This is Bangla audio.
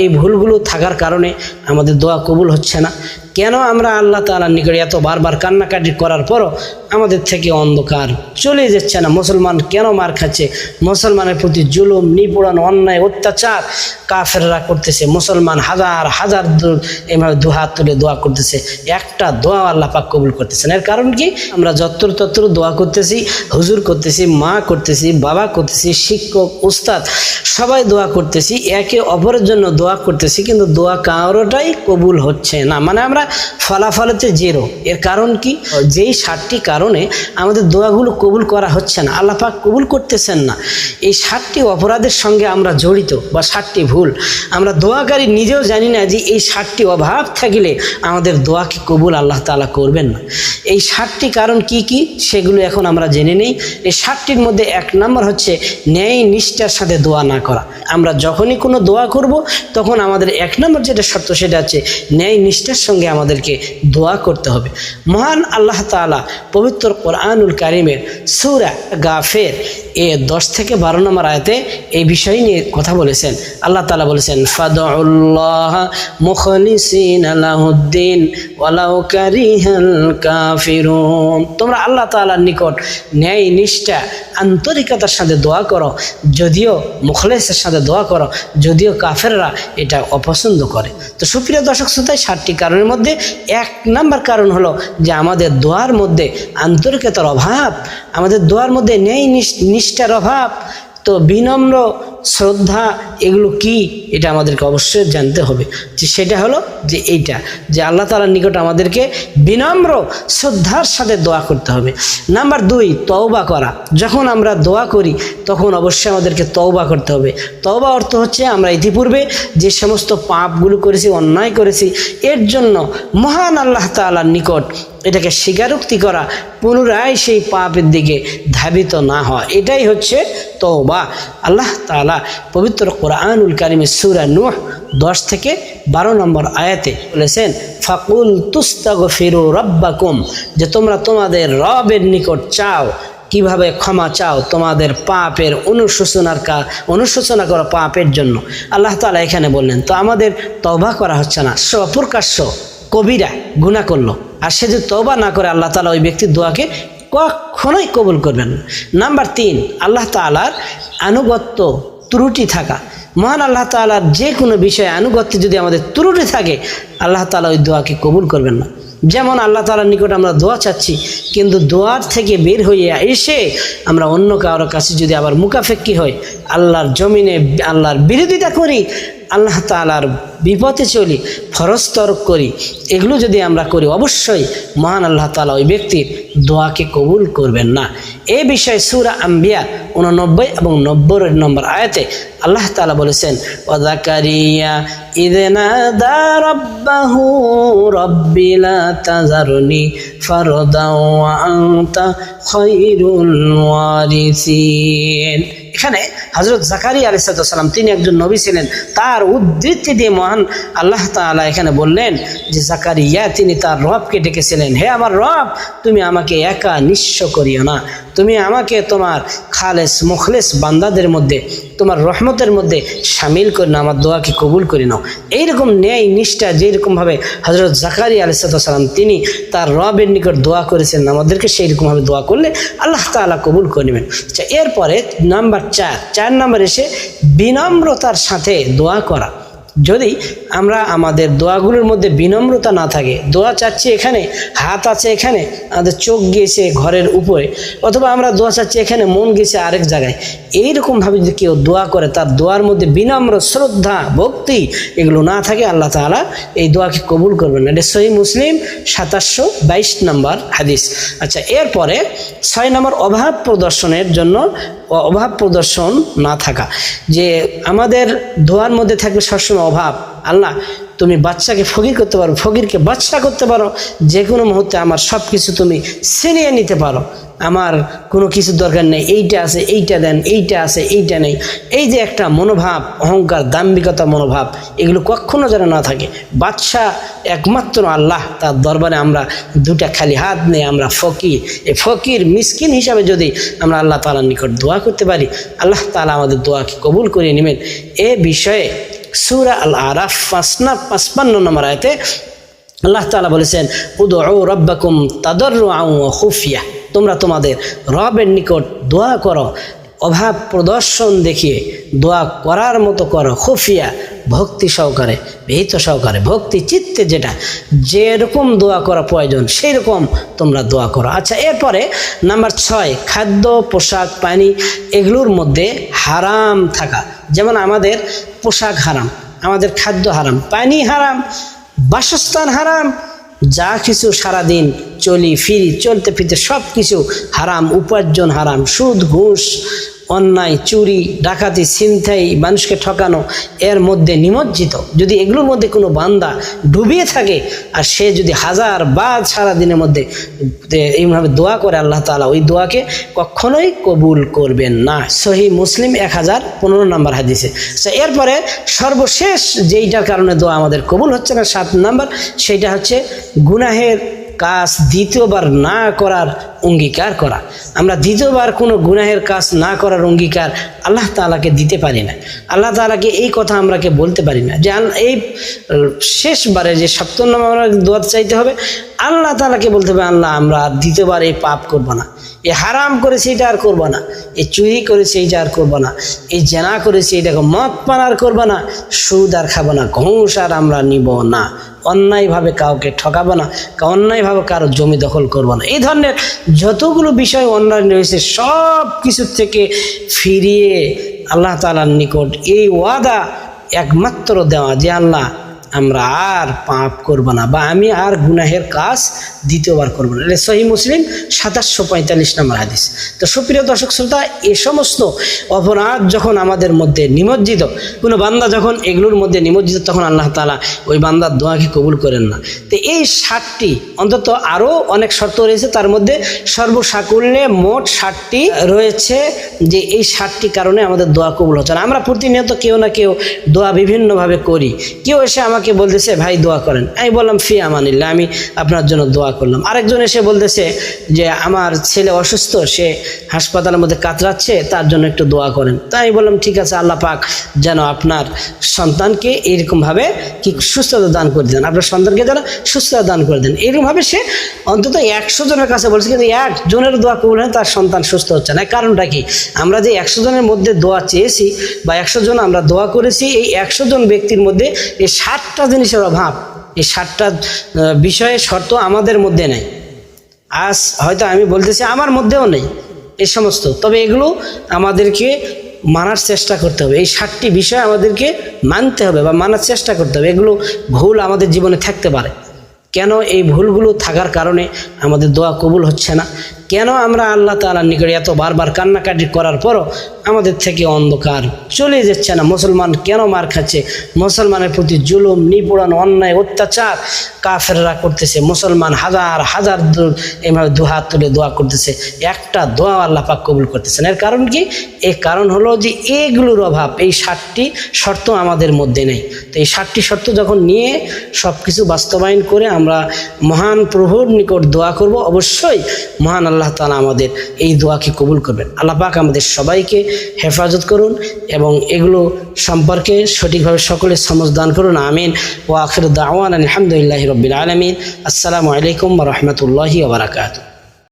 এই ভুলগুলো থাকার কারণে আমাদের দোয়া কবুল হচ্ছে না। কেন আমরা আল্লাহ তালার নিকটে এত বারবার কান্নাকাটি করার পরও আমাদের থেকে অন্ধকার? চলে যাচ্ছে না। মুসলমান কেন মার খাচ্ছে? মুসলমানের প্রতি জুলুম, নিপীড়ন, অন্যায়, অত্যাচার কাফেররা করতেছে। মুসলমান হাজার হাজার এভাবে দুহাত তুলে দোয়া করতেছে। একটা দোয়া আল্লাহ পাক কবুল করতেছেন এর কারণ কি? আমরা যত্র তত্র দোয়া করতেছি, হুজুর করতেছি, মা করতেছি, বাবা করতেছি, শিক্ষক, উস্তাদ সবাই দোয়া করতেছি। একে অপরের জন্য দোয়া করতেছি, কিন্তু দোয়া কারোটাই কবুল হচ্ছে না। মানে আমরা ফলাফলেতে জেরো। এর কারণ কি? যেই ষাটটি কারণে আমাদের দোয়াগুলো কবুল করা হচ্ছে না আল্লাপাক কবুল করতেছেন না। এই ষাটটি অপরাধের সঙ্গে আমরা জড়িত বা ষাটটি ভুল, আমরা দোয়াকারী নিজেও জানি না যে এই ষাটটি অভাব থাকিলে আমাদের দোয়াকে কবুল আল্লাহ তালা করবেন না। এই সাতটি কারণ কি কি সেগুলো এখন আমরা জেনে নেই। এই সাতটির মধ্যে এক নম্বর হচ্ছে ন্যায় নিষ্ঠার সাথে দোয়া না করা। আমরা যখনই কোনো দোয়া করব, তখন আমাদের এক নম্বর যেটা শর্ত সেটা হচ্ছে ন্যায় নিষ্ঠার সঙ্গে আমাদেরকে দোয়া করতে হবে। মহান আল্লাহ তাআলা পবিত্র কোরআনুল কারিমের সুরা গাফের এ দশ থেকে বারো নম্বর আয়তে এই বিষয় নিয়ে কথা বলেছেন। আল্লাহ তালা বলেছেন, ফাদউল্লাহ মুখলিসিন আলাহুদ্দিন ওয়ালাউ কারিহাল কাফিরুন তোমরা আল্লাহ তাআলার নিকট ন্যায় নিষ্ঠা, আন্তরিকতার সাথে দোয়া করো, যদিও মুখলেসের সাথে দোয়া করো, যদিও কাফেররা এটা অপছন্দ করে। তো সুপ্রিয় দর্শক শ্রোতায় ষাটটি কারণের মধ্যে এক নাম্বার কারণ হলো যে আমাদের দোয়ার মধ্যে আন্তরিকতার অভাব, আমাদের দোয়ার মধ্যে ন্যায় নিষ- নিষ্ঠার অভাব, তো বিনম্র শ্রদ্ধা, এগুলো কি? এটা আমাদেরকে অবশ্যই জানতে হবে। যে সেটা হলো যে এইটা, যে আল্লাহ তালার নিকট আমাদেরকে বিনম্র শ্রদ্ধার সাথে দোয়া করতে হবে। নাম্বার দুই, তওবা করা। যখন আমরা দোয়া করি, তখন অবশ্যই আমাদেরকে তওবা করতে হবে। তওবা অর্থ হচ্ছে আমরা ইতিপূর্বে যে সমস্ত পাপগুলো করেছি, অন্যায় করেছি, এর জন্য মহান আল্লাহ তাআলার নিকট এটাকে স্বীকারোক্তি করা পুনরায় সেই পাপের দিকে ধাবিত না হওয়া এটাই হচ্ছে তওবা। আল্লাহ তাআলা পবিত্র কোরআনুল কারিমে সূরা নূহ দশ থেকে বারো নম্বর আয়াতে বলেছেন, ফাকুল তুস্তাগ ফিরু রব্বাকুম যে তোমরা তোমাদের রবের নিকট চাও, কীভাবে ক্ষমা চাও তোমাদের পাপের অনুশোচনার কা, অনুশোচনা করো পাপের জন্য। আল্লাহ তাআলা এখানে বললেন, তো আমাদের তওবা করা হচ্ছে না প্রকাশ্য কবিরা গুণা করল। আর সে যদি তবা না করে আল্লাহ তাআলা ওই ব্যক্তির দোয়াকে কখনোই কবুল করবেন নাম্বার তিন, আল্লাহ তাআলার আনুগত্য ত্রুটি থাকা। মহান আল্লাহ তাআলার যে কোনো বিষয়ে আনুগত্যে যদি আমাদের ত্রুটি থাকে, আল্লাহ তাআলা ওই দোয়াকে কবুল করবেন না। যেমন আল্লাহ তাআলার নিকট আমরা দোয়া চাচ্ছি, কিন্তু দোয়ার থেকে বের হয়ে এসে আমরা অন্য কারোর কাছে যদি আবার মুখাফেক্কি হয় আল্লাহর জমিনে আল্লাহর বিরোধিতা করি আল্লাহ তাআলার বিপথে চলি ফরজ তরক করি, এগুলো যদি আমরা করি, অবশ্যই মহান আল্লাহ তাআলা ওই ব্যক্তির দোয়াকে কবুল করবেন না। এ বিষয়ে সুরা আম্বিয়া উননব্বই এবং নব্বই নম্বর আয়াতে আল্লাহ তাআলা বলেছেন ওয়াদাকারিয়া ইদেনা এখানে হজরত জাকারি আলিসাল্লাম তিনি একজন নবী ছিলেন। তার উদ্ধৃতি দিয়ে মহান আল্লাহ তাআলা এখানে বললেন যে, জাকারিয়া, তিনি তার রবকে ডেকেছিলেন। হে আমার রব, তুমি আমাকে একা নিঃস্ব করিও না। তুমি আমাকে তোমার খালেস মুখলেস বান্দাদের মধ্যে, তোমার রহমতের মধ্যে সামিল করে নাও, আমার দোয়াকে কবুল করে নাও। এইরকম ন্যায় নিষ্ঠা, যেরকমভাবে হজরত জাকারি আলিসাল্লাম তিনি তার রবের নিকট দোয়া করেছেন, আমাদেরকে সেই রকমভাবে দোয়া করলে আল্লাহ তাআলা কবুল করে নেবেন। আচ্ছা এরপরে নাম্বার চার চার নাম্বার এসে বিনম্রতার সাথে দোয়া করা। যদি আমরা আমাদের দোয়াগুলোর মধ্যে বিনম্রতা না থাকে, দোয়া চাচ্ছি এখানে, হাত আছে এখানে, আমাদের চোখ গিয়েছে ঘরের উপরে, অথবা আমরা দোয়া চাচ্ছি এখানে, মন গেছে আরেক জায়গায়, এইরকমভাবে যদি কেউ দোয়া করে, তার দোয়ার মধ্যে বিনম্র শ্রদ্ধা, ভক্তি এগুলো না থাকে, আল্লাহ তাআলা এই দোয়াকে কবুল করবেন না। এটা সহি মুসলিম সাতাশশো বাইশ নম্বর হাদিস। আচ্ছা এরপরে ছয় নম্বর অভাব প্রদর্শনের জন্য অভাব প্রদর্শন না থাকা। যে আমাদের দোয়ার মধ্যে থাকবে সবসময় অভাব। আল্লাহ তুমি বাচ্চাকে ফকির করতে পারো, ফকিরকে বাচ্চা করতে পারো যে কোনো মুহূর্তে আমার সব কিছু তুমি ছিনিয়ে নিতে পারো। আমার কোনো কিছু দরকার নেই, এইটা আছে, এইটা দেন, এইটা আছে, এইটা নেই। এই যে একটা মনোভাব, অহংকার, দাম্ভিকতা মনোভাব, এগুলো কখনো যেন না থাকে। বাদশা একমাত্র আল্লাহ, তার দরবারে আমরা দুটা খালি হাত নেই আমরা ফকির। এই ফকির মিসকিন হিসাবে যদি আমরা আল্লাহ তালার নিকট দোয়া করতে পারি, আল্লাহ তালা আমাদের দোয়াকে কবুল করে নেবেন। এ বিষয়ে সুরা আল আরাফ পাঁচনা পাঁচপান্ন নম্বর আয়তে আল্লাহ তালা বলেছেন ও রব্বাকুম তাদর খুফিয়া। তোমরা তোমাদের রবের নিকট দোয়া করো অভাব প্রদর্শন দেখিয়ে দোয়া করার মতো করো, খুফিয়া, ভক্তি সহকারে ভীত সহকারে, ভক্তি চিত্তে যেটা, যেরকম দোয়া করা প্রয়োজন সেই রকম তোমরা দোয়া করো। আচ্ছা এরপরে নাম্বার ছয়, খাদ্য, পোশাক, পানি, এগুলোর মধ্যে হারাম থাকা। যেমন আমাদের পোশাক হারাম, আমাদের খাদ্য হারাম, পানি হারাম, বাসস্থান হারাম যা কিছু সারাদিন চলি ফিরি চলতে ফিরতে সব কিছু হারাম উপার্জন হারাম সুদ ঘুষ অন্যায় চুরি ডাকাতি ছিনতাই মানুষকে ঠকানো এর মধ্যে নিমজ্জিত। যদি এগুলোর মধ্যে কোনো বান্দা ডুবিয়ে থাকে আর সে যদি হাজার বা সারা দিনের মধ্যে এইভাবে দোয়া করে আল্লাহ তাআলা ওই দোয়াকে কখনোই কবুল করবেন না। সহি মুসলিম এক হাজার পনেরো নম্বর হাদিসে। আচ্ছা, এরপরে সর্বশেষ যেইটার কারণে দোয়া আমাদের কবুল হচ্ছে না সাত নাম্বার সেইটা হচ্ছে গুনাহের কাজ দ্বিতীয়বার না করার অঙ্গীকার করা। আমরা দ্বিতীয়বার কোনো গুনাহের কাজ না করার অঙ্গীকার আল্লাহ তাআলাকে দিতে পারি না। আল্লাহ তালাকে এই কথা আমরাকে বলতে পারি না যে এই শেষবারে যে সপ্তম আমরা দোয়া চাইতে হবে, আল্লাহ তাআলাকে বলতে হবে, আল্লাহ, আমরা দ্বিতীয়বার এই পাপ করব না। এ হারাম করেছি এটা আর করব না। এ চুরি করেছি এইটা আর করব না। এই জেনা করেছি এটাকে মদ পান আর করব না। সুদ আর খাব না। ঘুষ আর আমরা নিব না। অন্যায়ভাবে কাউকে ঠকাবো না। অন্যায়ভাবে কারও জমি দখল করব না। এই ধরনের যতগুলো বিষয় অনলাইন রয়েছে সব কিছুর থেকে ফিরিয়ে আল্লাহ তালার নিকট এই ওয়াদা একমাত্র দেওয়া যে আল্লাহ আমরা আর পাপ করব না বা আমি আর গুনাহের কাজ দ্বিতীয়বার করব না। এটা সহি মুসলিম সাতাশশো পঁয়তাল্লিশ নম্বর হাদিস। তো সুপ্রিয় দর্শক শ্রোতা, এ সমস্ত অপরাধ যখন আমাদের মধ্যে নিমজ্জিত, কোনো বান্দা যখন এগুলোর মধ্যে নিমজ্জিত, তখন আল্লাহ তালা ওই বান্দার দোয়াকে কবুল করেন না। তো এই ষাটটি, অন্তত আরও অনেক শর্ত রয়েছে, তার মধ্যে সর্বসাকুল্যে মোট ষাটটি রয়েছে যে এই ষাটটি কারণে আমাদের দোয়া কবুল হচ্ছে না। আমরা প্রতিনিয়ত কেউ না কেউ দোয়া বিভিন্নভাবে করি। কেউ এসে আমাকে বলতেছে, ভাই, দোয়া করেন। আমি বললাম, ফি আমানিল্লা আমি আপনার জন্য দোয়া করলাম। আরেকজন এসে বলতেছে যে, আমার ছেলে অসুস্থ, সে হাসপাতালের মধ্যে কাতরাচ্ছে, তার জন্য একটু দোয়া করেন। তাই আমি বললাম, ঠিক আছে, আল্লাহ পাক যেন আপনার সন্তানকে এরকমভাবে কি সুস্থতা দান করে দেন, আপনার সন্তানকে যেন সুস্থতা দান করে দেন। এরকমভাবে সে অন্তত একশো জনের কাছে বলছে, কিন্তু একজনের দোয়া হয় তার সন্তান সুস্থ হচ্ছে না। কারণটা কি? আমরা যে একশো জনের মধ্যে দোয়া চেয়েছি বা একশো জন আমরা দোয়া করেছি, এই একশো জন ব্যক্তির মধ্যে এই ষাটটা জিনিসের অভাব। এই সাতটা বিষয়ে শর্ত আমাদের মধ্যে নেই। আজ হয়তো আমি বলতেছি আমার মধ্যেও নেই এই সমস্ত। তবে এগুলো আমাদেরকে মানার চেষ্টা করতে হবে। এই ষাটটি বিষয় আমাদেরকে মানতে হবে বা মানার চেষ্টা করতে হবে। এগুলো ভুল আমাদের জীবনে থাকতে পারে। কেন এই ভুলগুলো থাকার কারণে আমাদের দোয়া কবুল হচ্ছে না? কেন আমরা আল্লাহ তাআলার নিকটে এত বারবার কান্নাকাটি করার পরও আমাদের থেকে অন্ধকার? চলে যাচ্ছে না। মুসলমান কেন মার খাচ্ছে? মুসলমানের প্রতি জুলুম, নিপীড়ন, অন্যায়, অত্যাচার কাফেররা করতেছে। মুসলমান হাজার হাজার এভাবে দুহাত তুলে দোয়া করতেছে। একটা দোয়া আল্লাহ পাক কবুল করতেছেন। এর কারণ কি? এর কারণ হলো যে এগুলোর অভাব, এই ষাটটি শর্ত আমাদের মধ্যে নেই। তো এই ষাটটি শর্ত যখন নিয়ে সব কিছু বাস্তবায়ন করে আমরা মহান প্রভুর নিকট দোয়া করব, অবশ্যই মহান আল্লাহ তাআলা আমাদের এই দোয়াকে কবুল করবেন। আল্লাহ পাক আমাদের সবাইকে হেফাজত করুন এবং এগুলো সম্পর্কে সঠিকভাবে সকলে সমজ দান করুন। আমিন। ও আখির দাওয়ান আলহামদুলিল্লাহ রবিল আলমিন। আসসালামু আলাইকুম রহমতুল্লাহি ওবরাকাতু